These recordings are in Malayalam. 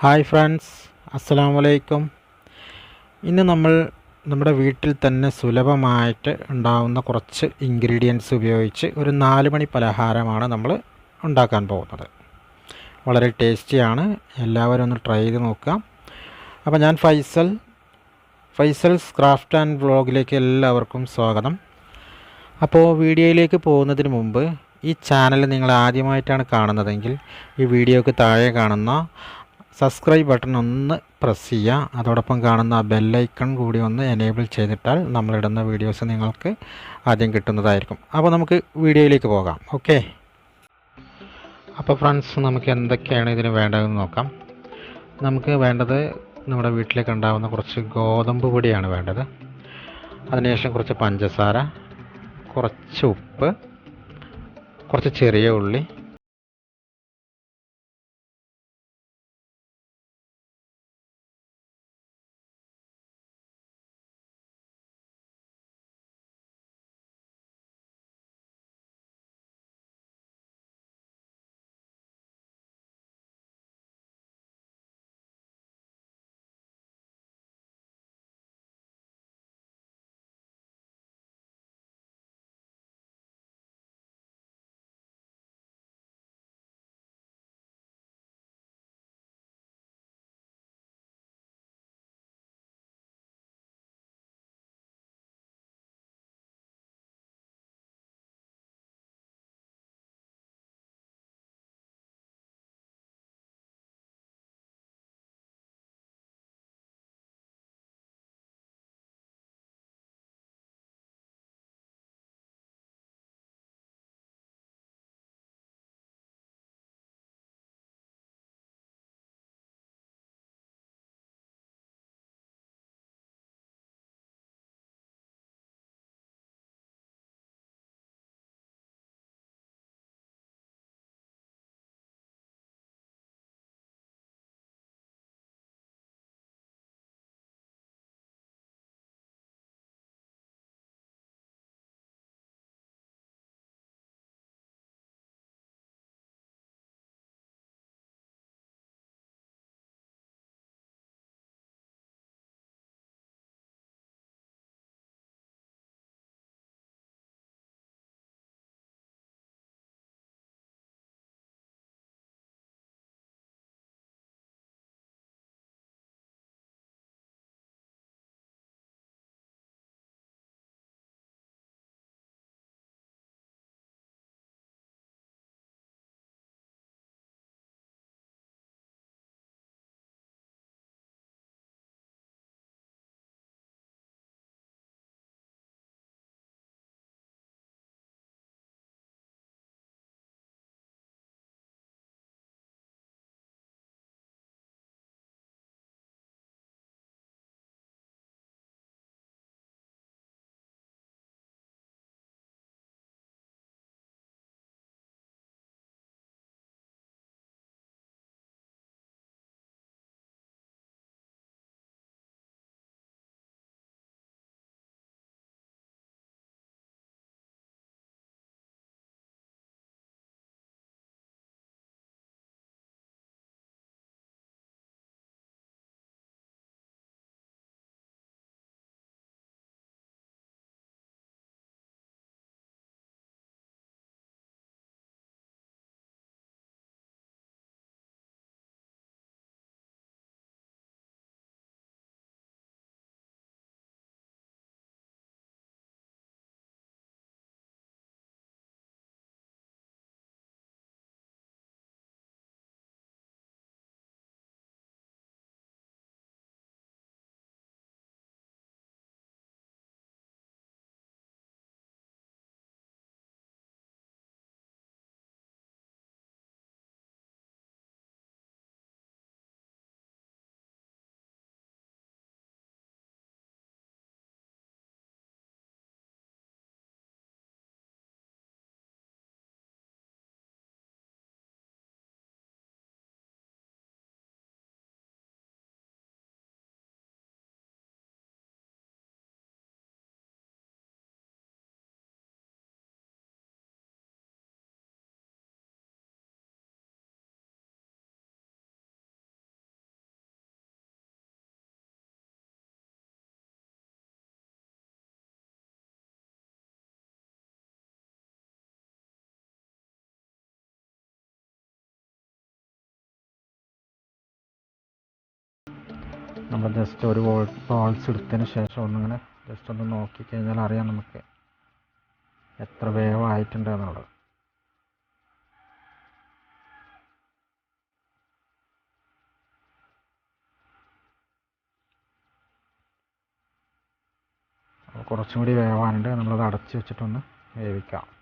ഹായ് ഫ്രണ്ട്സ് അസ്സാം വലൈക്കും ഇന്ന് നമ്മൾ നമ്മുടെ വീട്ടിൽ തന്നെ സുലഭമായിട്ട് ഉണ്ടാവുന്ന കുറച്ച് ഇൻഗ്രീഡിയൻസ് ഉപയോഗിച്ച് ഒരു നാല് മണി പലഹാരമാണ് നമ്മൾ ഉണ്ടാക്കാൻ പോകുന്നത്. വളരെ ടേസ്റ്റിയാണ്. എല്ലാവരും ഒന്ന് ട്രൈ ചെയ്ത് നോക്കാം അപ്പോൾ ഞാൻ ഫൈസൽ ഫൈസൽസ് ക്രാഫ്റ്റ് ആൻഡ് വ്ളോഗിലേക്ക് എല്ലാവർക്കും സ്വാഗതം. അപ്പോൾ വീഡിയോയിലേക്ക് പോകുന്നതിന് മുമ്പ് ഈ ചാനൽ നിങ്ങൾ ആദ്യമായിട്ടാണ് കാണുന്നതെങ്കിൽ ഈ വീഡിയോക്ക് താഴെ കാണുന്ന സബ്സ്ക്രൈബ് ബട്ടൺ ഒന്ന് പ്രസ് ചെയ്യുക. അതോടൊപ്പം കാണുന്ന ബെല്ലൈക്കൺ കൂടി ഒന്ന് എനേബിൾ ചെയ്തിട്ടാൽ നമ്മളിടുന്ന വീഡിയോസ് നിങ്ങൾക്ക് ആദ്യം കിട്ടുന്നതായിരിക്കും. അപ്പോൾ നമുക്ക് വീഡിയോയിലേക്ക് പോകാം. ഓക്കെ അപ്പോൾ ഫ്രണ്ട്സ് നമുക്ക് എന്തൊക്കെയാണ് ഇതിന് വേണ്ടതെന്ന് നോക്കാം. നമുക്ക് വേണ്ടത് നമ്മുടെ വീട്ടിലേക്ക് ഉണ്ടാകുന്ന കുറച്ച് ഗോതമ്പ് പൊടിയാണ് വേണ്ടത്. അതിനുശേഷം കുറച്ച് പഞ്ചസാര കുറച്ച് ഉപ്പ് കുറച്ച് ചെറിയ ഉള്ളി നമ്മൾ ജസ്റ്റ് ഒരു വോൾ ബോൾസ് എടുത്തതിന് ശേഷം ഒന്നിങ്ങനെ ജസ്റ്റ് ഒന്ന് നോക്കി കഴിഞ്ഞാൽ അറിയാം നമുക്ക് എത്ര വേവായിട്ടുണ്ട് എന്നുള്ളത്. കുറച്ചും കൂടി വേവാനുണ്ട്. നമ്മളത് അടച്ചു വെച്ചിട്ടൊന്ന് വേവിക്കാം.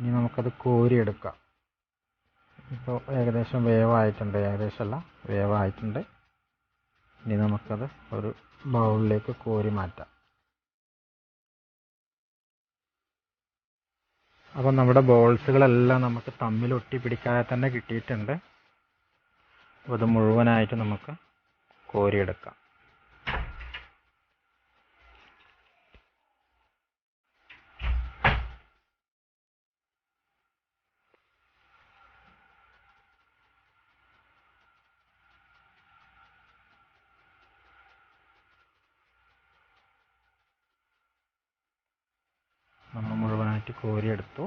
ഇനി നമുക്കത് കോരിയെടുക്കാം. ഇപ്പോൾ ഏകദേശം വേവായിട്ടുണ്ട് ഏകദേശം അല്ല വേവായിട്ടുണ്ട്. ഇനി നമുക്കത് ഒരു ബൗളിലേക്ക് കോരി മാറ്റാം. അപ്പം നമ്മുടെ ബോൾസുകളെല്ലാം നമുക്ക് തമ്മിൽ ഒട്ടി പിടിക്കാതെ തന്നെ കിട്ടിയിട്ടുണ്ട്. അപ്പോൾ ഇത് മുഴുവനായിട്ട് നമുക്ക് കോരിയെടുക്കാം. മുഴുവനായിട്ട് കോരിയെടുത്തു.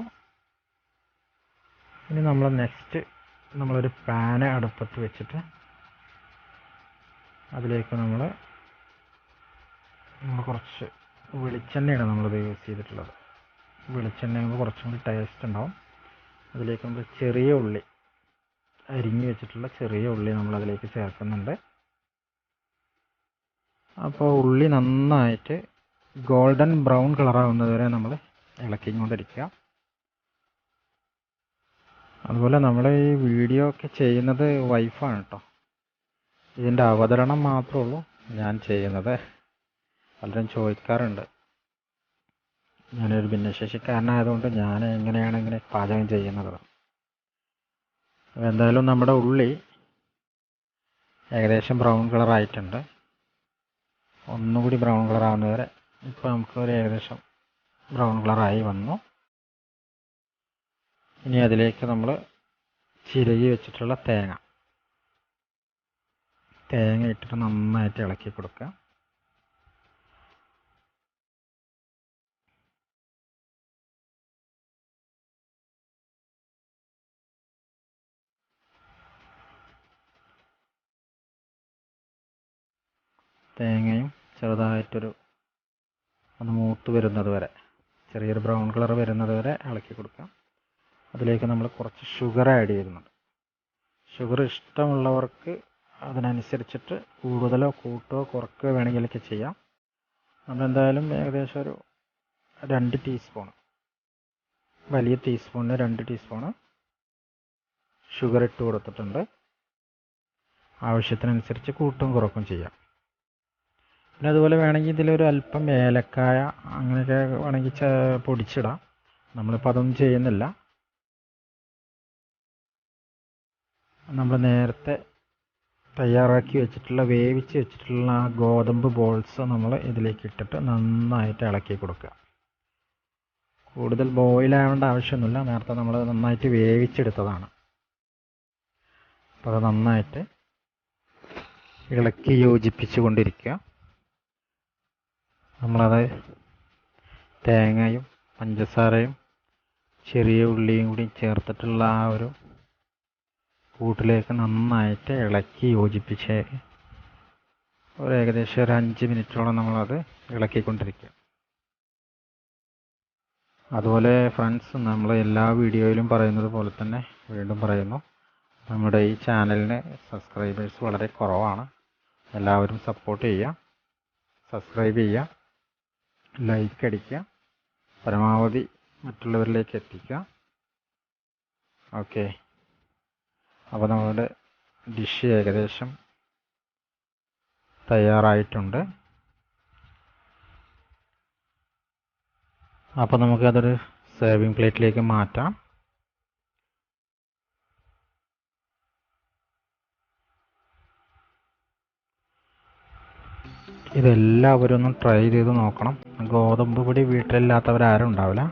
ഇനി നമ്മൾ നെക്സ്റ്റ് നമ്മളൊരു പാന് അടുപ്പത്ത് വെച്ചിട്ട് അതിലേക്ക് നമ്മൾ നമ്മൾ കുറച്ച് വെളിച്ചെണ്ണയാണ് നമ്മളിത് യൂസ് ചെയ്തിട്ടുള്ളത്. വെളിച്ചെണ്ണ ആകുമ്പോൾ കുറച്ചും കൂടി ടേസ്റ്റ് ഉണ്ടാവും. അതിലേക്ക് നമ്മൾ ചെറിയ ഉള്ളി അരിഞ്ഞു വെച്ചിട്ടുള്ള ചെറിയ ഉള്ളി നമ്മൾ അതിലേക്ക് ചേർക്കുന്നുണ്ട്. അപ്പോൾ ഉള്ളി നന്നായിട്ട് ഗോൾഡൻ ബ്രൗൺ കളറാവുന്നത് വരെ നമ്മൾ ഇളക്കിക്കൊണ്ടിരിക്കുക അതുപോലെ നമ്മൾ ഈ വീഡിയോ ഒക്കെ ചെയ്യുന്നത് വൈഫാണ് കേട്ടോ ഇതിന്റെ അവതരണം മാത്രമേ ഉള്ളൂ ഞാൻ ചെയ്യുന്നത്. പലരും ചോദിക്കാറുണ്ട്. ഞാനൊരു ഭിന്നശേഷിക്കാരനായതുകൊണ്ട് ഞാൻ എങ്ങനെയാണ് ഇങ്ങനെ പാചകം ചെയ്യുന്നത്? എന്തായാലും നമ്മുടെ ഉള്ളി ഏകദേശം ബ്രൗൺ കളർ ആയിട്ടുണ്ട്. ഒന്നുകൂടി ബ്രൗൺ കളർ ആവുന്നവരെ ഇപ്പോൾ നമുക്കൊരു ഏകദേശം ബ്രൗൺ കളറായി വന്നു. ഇനി അതിലേക്ക് നമ്മൾ ചിരകി വെച്ചിട്ടുള്ള തേങ്ങ. തേങ്ങ ഇട്ടിട്ട് നന്നായിട്ട് ഇളക്കി കൊടുക്കുക. തേങ്ങയും ചെറുതായിട്ടൊരു ഒന്ന് മൂത്ത് വരുന്നത് വരെ. ചെറിയൊരു ബ്രൗൺ കളർ വരുന്നത് വരെ ഇളക്കി കൊടുക്കാം. അതിലേക്ക് നമ്മൾ കുറച്ച് ഷുഗർ ആഡ് ചെയ്യുന്നുണ്ട്. ഷുഗർ ഇഷ്ടമുള്ളവർക്ക് അതിനനുസരിച്ചിട്ട് കൂടുതലോ കൂട്ടോ കുറക്കുകയോ വേണമെങ്കിലൊക്കെ ചെയ്യാം. നമ്മളെന്തായാലും ഏകദേശം ഒരു രണ്ട് ടീസ്പൂൺ വലിയ ടീസ്പൂണിന് രണ്ട് ടീസ്പൂണ് ഷുഗർ ഇട്ട് കൊടുത്തിട്ടുണ്ട്. ആവശ്യത്തിനനുസരിച്ച് കൂട്ടും കുറക്കും ചെയ്യാം. പിന്നെ അതുപോലെ വേണമെങ്കിൽ ഇതിലൊരു അല്പം ഏലക്കായ അങ്ങനെയൊക്കെ വേണമെങ്കിൽ പൊടിച്ചിടാം. നമ്മളിപ്പോൾ അതൊന്നും ചെയ്യുന്നില്ല. നമ്മൾ നേരത്തെ തയ്യാറാക്കി വെച്ചിട്ടുള്ള വേവിച്ച് വെച്ചിട്ടുള്ള ആ ഗോതമ്പ് ബോൾസ് നമ്മൾ ഇതിലേക്ക് ഇട്ടിട്ട് നന്നായിട്ട് ഇളക്കി കൊടുക്കുക. കൂടുതൽ ബോയിൽ ആവേണ്ട ആവശ്യമൊന്നുമില്ല. നേരത്തെ നമ്മൾ നന്നായിട്ട് വേവിച്ചെടുത്തതാണ്. അപ്പോൾ അത് നന്നായിട്ട് ഇളക്കി യോജിപ്പിച്ച് കൊണ്ടിരിക്കുക. നമ്മളത് തേങ്ങയും പഞ്ചസാരയും ചെറിയ ഉള്ളിയും കൂടി ചേർത്തിട്ടുള്ള ആ ഒരു കൂട്ടിലേക്ക് നന്നായിട്ട് ഇളക്കി യോജിപ്പിച്ച് ഒരു ഏകദേശം ഒരു അഞ്ച് മിനിറ്റോളം നമ്മളത് ഇളക്കിക്കൊണ്ടിരിക്കുക. അതുപോലെ ഫ്രണ്ട്സ് നമ്മൾ എല്ലാ വീഡിയോയിലും പറയുന്നത് പോലെ തന്നെ വീണ്ടും പറയുന്നു. നമ്മുടെ ഈ ചാനലിന് സബ്സ്ക്രൈബേഴ്സ് വളരെ കുറവാണ്. എല്ലാവരും സപ്പോർട്ട് ചെയ്യുക. സബ്സ്ക്രൈബ് ചെയ്യുക. ലൈക്ക് അടിക്കുക പരമാവധി മറ്റുള്ളവരിലേക്ക് എത്തിക്കുക. ഓക്കെ. അപ്പോൾ നമ്മുടെ ഡിഷ് ഏകദേശം തയ്യാറായിട്ടുണ്ട്. അപ്പോൾ നമുക്കതൊരു സേവിങ് പ്ലേറ്റിലേക്ക് മാറ്റാം. ഇതെല്ലാവരും ഒന്ന് ട്രൈ ചെയ്ത് നോക്കണം. ഗോതമ്പ് പൊടി വീട്ടിലില്ലാത്തവരാരും ഉണ്ടാവില്ല.